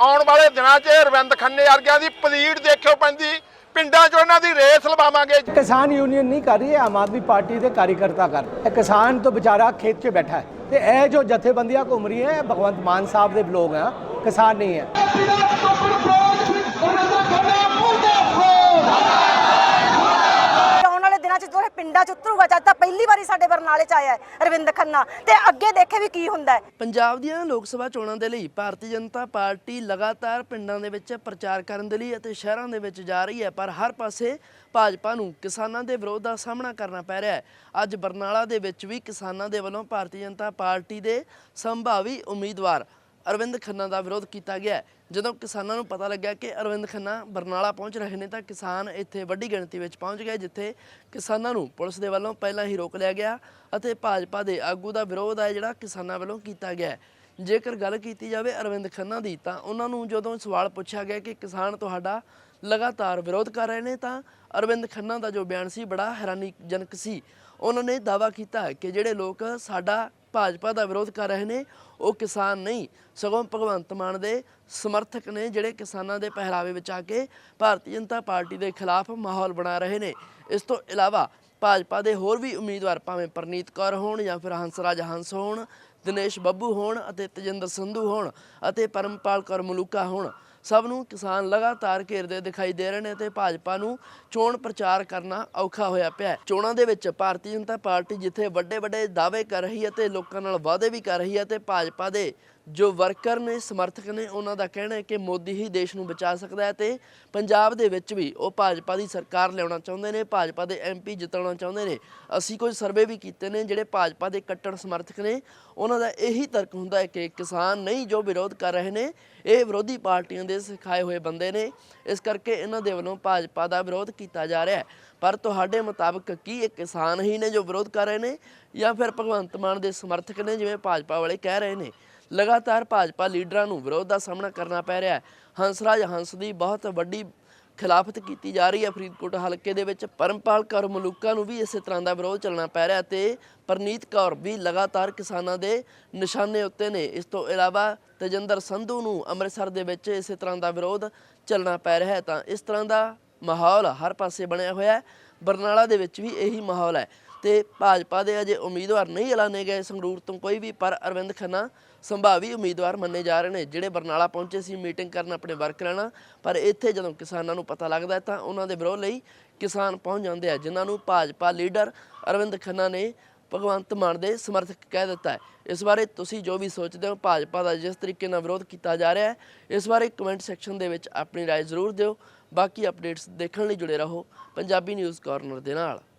ਆਉਣ ਵਾਲੇ ਦਿਨਾਂ 'ਚ ਅਰਵਿੰਦ ਖੰਨੇ ਵਰਗਿਆਂ ਦੀ ਪਲੀੜ ਦੇਖਿਓ ਪੈਂਦੀ। ਪਿੰਡਾਂ 'ਚ ਉਹਨਾਂ ਦੀ ਰੇਸ ਲਵਾਵਾਂਗੇ। ਕਿਸਾਨ ਯੂਨੀਅਨ ਨਹੀਂ ਕਰ ਰਹੀ ਹੈ ਆਮ ਆਦਮੀ ਪਾਰਟੀ ਦੇ ਕਾਰਜਕਰਤਾ ਕਰ। ਇਹ ਕਿਸਾਨ ਤੋਂ ਵਿਚਾਰਾ ਖੇਤ 'ਚ ਬੈਠਾ ਹੈ। ਤੇ ਇਹ ਜੋ ਜਥੇਬੰਦੀਆਂ ਘੁੰਮ ਰਹੀ ਹੈ ਭਗਵੰਤ ਮਾਨ ਸਾਹਿਬ ਦੇ ਲੋਕ ਹੈ ਕਿਸਾਨ ਨਹੀਂ ਹੈ। ਆਉਣ ਵਾਲੇ ਦਿਨਾਂ 'ਚ ਜੋ ਇਹ ਪਿੰਡਾਂ 'ਚ ਉਤਰੂਗਾ ਜਦ ਪਹਿਲੀ ਵਾਰੀ ਸਾਡੇ ਬਰਨਾਲੇ 'ਚ ਆਇਆ ਹੈ, ਅਰਵਿੰਦ ਖੰਨਾ। ਤੇ ਅੱਗੇ ਦੇਖੇ ਵੀ ਕੀ ਹੁੰਦਾ ਹੈ। ਪੰਜਾਬ ਦੀਆਂ ਲੋਕ ਸਭਾ ਚੋਣਾਂ ਦੇ ਲਈ ਭਾਰਤੀ ਜਨਤਾ ਪਾਰਟੀ ਲਗਾਤਾਰ ਪਿੰਡਾਂ ਦੇ ਵਿੱਚ ਪ੍ਰਚਾਰ ਕਰਨ ਦੇ ਲਈ ਅਤੇ ਸ਼ਹਿਰਾਂ ਦੇ ਵਿੱਚ ਜਾ ਰਹੀ ਹੈ, ਪਰ ਹਰ ਪਾਸੇ ਭਾਜਪਾ ਨੂੰ ਕਿਸਾਨਾਂ ਦੇ ਵਿਰੋਧ ਦਾ ਸਾਹਮਣਾ ਕਰਨਾ ਪੈ ਰਿਹਾ ਹੈ। ਅੱਜ ਬਰਨਾਲਾ ਦੇ ਵਿੱਚ ਵੀ ਕਿਸਾਨਾਂ ਦੇ ਵੱਲੋਂ ਭਾਰਤੀ ਜਨਤਾ ਪਾਰਟੀ ਦੇ ਸੰਭਾਵੀ ਉਮੀਦਵਾਰ ਅਰਵਿੰਦ ਖੰਨਾ ਦਾ ਵਿਰੋਧ ਕੀਤਾ ਗਿਆ ਜਦੋਂ ਕਿਸਾਨਾਂ ਨੂੰ ਪਤਾ ਲੱਗਿਆ ਕਿ ਅਰਵਿੰਦ ਖੰਨਾ ਬਰਨਾਲਾ ਪਹੁੰਚ ਰਹੇ ਨੇ, ਤਾਂ ਕਿਸਾਨ ਇੱਥੇ ਵੱਡੀ ਗਿਣਤੀ ਵਿੱਚ ਪਹੁੰਚ ਗਏ, ਜਿੱਥੇ ਕਿਸਾਨਾਂ ਨੂੰ ਪੁਲਿਸ ਦੇ ਵੱਲੋਂ ਪਹਿਲਾਂ ਹੀ ਰੋਕ ਲਿਆ ਗਿਆ ਅਤੇ ਭਾਜਪਾ ਦੇ ਆਗੂ ਦਾ ਵਿਰੋਧ ਹੈ, ਜਿਹੜਾ ਕਿਸਾਨਾਂ ਵੱਲੋਂ ਕੀਤਾ ਗਿਆ ਜੇਕਰ ਗੱਲ ਕੀਤੀ ਜਾਵੇ ਅਰਵਿੰਦ ਖੰਨਾ ਦੀ, ਤਾਂ ਉਹਨਾਂ ਨੂੰ ਜਦੋਂ ਸਵਾਲ ਪੁੱਛਿਆ ਗਿਆ ਕਿ ਕਿਸਾਨ ਤੁਹਾਡਾ ਲਗਾਤਾਰ ਵਿਰੋਧ ਕਰ ਰਹੇ ਨੇ, ਤਾਂ ਅਰਵਿੰਦ ਖੰਨਾ ਦਾ ਜੋ ਬਿਆਨ ਸੀ, ਬੜਾ ਹੈਰਾਨੀਜਨਕ ਸੀ। ਉਹਨਾਂ ਨੇ ਦਾਅਵਾ ਕੀਤਾ ਕਿ ਜਿਹੜੇ ਲੋਕ ਸਾਡਾ ਭਾਜਪਾ ਦਾ ਵਿਰੋਧ ਕਰ ਰਹੇ ਨੇ, ਉਹ ਕਿਸਾਨ ਨਹੀਂ, ਸਗੋਂ ਭਗਵੰਤ ਮਾਨ ਦੇ ਸਮਰਥਕ ਨੇ, ਜਿਹੜੇ ਕਿਸਾਨਾਂ ਦੇ ਪਹਿਰਾਵੇ ਵਿੱਚ ਆ ਕੇ ਭਾਰਤੀ ਜਨਤਾ ਪਾਰਟੀ ਦੇ ਖਿਲਾਫ ਮਾਹੌਲ ਬਣਾ ਰਹੇ ਨੇ। ਇਸ ਤੋਂ ਇਲਾਵਾ ਭਾਜਪਾ ਦੇ ਹੋਰ ਵੀ ਉਮੀਦਵਾਰ ਭਾਵੇਂ ਪ੍ਰਨੀਤ ਕੌਰ ਹੋਣ ਜਾਂ ਫਿਰ ਹੰਸਰਾਜ ਹੰਸ ਹੋਣ, ਦਿਨੇਸ਼ ਬੱਬੂ ਹੋਣ ਅਤੇ ਤਜਿੰਦਰ ਸੰਧੂ ਹੋਣ ਅਤੇ ਪਰਮਪਾਲ ਕੌਰ ਮਲੂਕਾ ਹੋਣ ਸਭ ਨੂੰ ਕਿਸਾਨ ਲਗਾਤਾਰ ਘੇਰਦੇ ਦਿਖਾਈ ਦੇ ਰਹੇ ਨੇ ਤੇ ਭਾਜਪਾ ਨੂੰ ਚੋਣ ਪ੍ਰਚਾਰ ਕਰਨਾ ਔਖਾ ਹੋਇਆ ਪਿਆ ਹੈ। ਚੋਣਾਂ ਦੇ ਵਿੱਚ ਭਾਰਤੀ ਜਨਤਾ ਪਾਰਟੀ ਜਿੱਥੇ ਵੱਡੇ ਵੱਡੇ ਦਾਅਵੇ ਕਰ ਰਹੀ ਹੈ ਤੇ ਲੋਕਾਂ ਨਾਲ ਵਾਅਦੇ ਵੀ ਕਰ ਰਹੀ ਹੈ ਤੇ ਭਾਜਪਾ ਦੇ ਜੋ ਵਰਕਰ ਨੇ, ਸਮਰਥਕ ਨੇ, ਉਹਨਾਂ ਦਾ ਕਹਿਣਾ ਹੈ ਕਿ ਮੋਦੀ ਹੀ ਦੇਸ਼ ਨੂੰ ਬਚਾ ਸਕਦਾ ਹੈ ਤੇ ਪੰਜਾਬ ਦੇ ਵਿੱਚ ਵੀ ਉਹ ਭਾਜਪਾ ਦੀ ਸਰਕਾਰ ਲਿਆਉਣਾ ਚਾਹੁੰਦੇ ਨੇ, ਭਾਜਪਾ ਦੇ ਐਮਪੀ ਜਿਤਾਉਣਾ ਚਾਹੁੰਦੇ ਨੇ। ਅਸੀਂ ਕੁਝ ਸਰਵੇ ਵੀ ਕੀਤੇ ਨੇ ਜਿਹੜੇ ਭਾਜਪਾ ਦੇ ਕੱਟੜ ਸਮਰਥਕ ਨੇ। ਉਹਨਾਂ ਦਾ ਇਹੀ ਤਰਕ ਹੁੰਦਾ ਹੈ ਕਿ ਕਿਸਾਨ ਨਹੀਂ, ਜੋ ਵਿਰੋਧ ਕਰ ਰਹੇ ਨੇ, ਇਹ ਵਿਰੋਧੀ ਪਾਰਟੀਆਂ ਦੇ ਸਿਖਾਏ ਹੋਏ ਬੰਦੇ ਨੇ। ਇਸ ਕਰਕੇ ਇਹਨਾਂ ਦੇ ਵੱਲੋਂ ਭਾਜਪਾ ਦਾ ਵਿਰੋਧ ਕੀਤਾ ਜਾ ਰਿਹਾ ਹੈ। ਪਰ ਤੁਹਾਡੇ ਮੁਤਾਬਕ ਕੀ ਇਹ ਕਿਸਾਨ ਹੀ ਨੇ ਜੋ ਵਿਰੋਧ ਕਰ ਰਹੇ ਨੇ ਜਾਂ ਫਿਰ ਭਗਵੰਤ ਮਾਨ ਦੇ ਸਮਰਥਕ ਨੇ, ਜਿਵੇਂ ਭਾਜਪਾ ਵਾਲੇ ਕਹਿ ਰਹੇ ਨੇ? ਲਗਾਤਾਰ ਭਾਜਪਾ ਲੀਡਰਾਂ ਨੂੰ ਵਿਰੋਧ ਦਾ ਸਾਹਮਣਾ ਕਰਨਾ ਪੈ ਰਿਹਾ ਹੈ। ਹੰਸਰਾਜ ਹੰਸ ਦੀ ਬਹੁਤ ਵੱਡੀ ਖਿਲਾਫਤ ਕੀਤੀ ਜਾ ਰਹੀ ਹੈ। ਫਰੀਦਕੋਟ ਹਲਕੇ ਦੇ ਵਿੱਚ ਪਰਮਪਾਲ ਕੌਰ ਮਲੂਕਾ ਨੂੰ ਵੀ ਇਸੇ ਤਰ੍ਹਾਂ ਦਾ ਵਿਰੋਧ ਚੱਲਣਾ ਪੈ ਰਿਹਾ ਤੇ ਪਰਨੀਤ ਕੌਰ ਵੀ ਲਗਾਤਾਰ ਕਿਸਾਨਾਂ ਦੇ ਨਿਸ਼ਾਨੇ ਉੱਤੇ ਨੇ। ਇਸ ਤੋਂ ਇਲਾਵਾ ਤਜਿੰਦਰ ਸੰਧੂ ਨੂੰ ਅੰਮ੍ਰਿਤਸਰ ਦੇ ਵਿੱਚ ਇਸੇ ਤਰ੍ਹਾਂ ਦਾ ਵਿਰੋਧ ਚੱਲਣਾ ਪੈ ਰਿਹਾ ਤਾਂ ਇਸ ਤਰ੍ਹਾਂ ਦਾ ਮਾਹੌਲ ਹਰ ਪਾਸੇ ਬਣਿਆ ਹੋਇਆ ਹੈ। ਬਰਨਾਲਾ ਦੇ ਵਿੱਚ ਵੀ ਇਹੀ ਮਾਹੌਲ ਹੈ ਤੇ ਭਾਜਪਾ ਦੇ ਅਜੇ ਉਮੀਦਵਾਰ ਨਹੀਂ ਐਲਾਨੇ ਗਏ ਸੰਗਰੂਰ ਤੋਂ ਕੋਈ ਵੀ ਪਰ ਅਰਵਿੰਦ ਖੰਨਾ ਸੰਭਾਵੀ ਉਮੀਦਵਾਰ ਮੰਨੇ ਜਾ ਰਹੇ ਨੇ ਜਿਹੜੇ ਬਰਨਾਲਾ ਪਹੁੰਚੇ ਸੀ ਮੀਟਿੰਗ ਕਰਨ ਆਪਣੇ ਵਰਕਰਾਂ ਨਾਲ ਪਰ ਇੱਥੇ ਜਦੋਂ ਕਿਸਾਨਾਂ ਨੂੰ ਪਤਾ ਲੱਗਦਾ ਹੈ ਤਾਂ ਉਹਨਾਂ ਦੇ ਵਿਰੋਧ ਲਈ ਕਿਸਾਨ ਪਹੁੰਚ ਜਾਂਦੇ ਆ ਜਿਨ੍ਹਾਂ ਨੂੰ ਭਾਜਪਾ ਲੀਡਰ ਅਰਵਿੰਦ ਖੰਨਾ ਨੇ ਭਗਵੰਤ ਮਾਨ ਦੇ ਸਮਰਥਕ ਕਹਿ ਦਿੱਤਾ ਹੈ ਇਸ ਬਾਰੇ ਤੁਸੀਂ ਜੋ ਵੀ ਸੋਚਦੇ ਹੋ ਭਾਜਪਾ ਦਾ ਜਿਸ ਤਰੀਕੇ ਨਾਲ ਵਿਰੋਧ ਕੀਤਾ ਜਾ ਰਿਹਾ ਹੈ ਇਸ ਬਾਰੇ ਕਮੈਂਟ ਸੈਕਸ਼ਨ ਦੇ ਵਿੱਚ ਆਪਣੀ رائے ਜ਼ਰੂਰ ਦਿਓ ਬਾਕੀ ਅਪਡੇਟਸ ਦੇਖਣ ਲਈ ਜੁੜੇ ਰਹੋ ਪੰਜਾਬੀ ਨਿਊਜ਼ ਕਾਰਨਰ ਦੇ ਨਾਲ।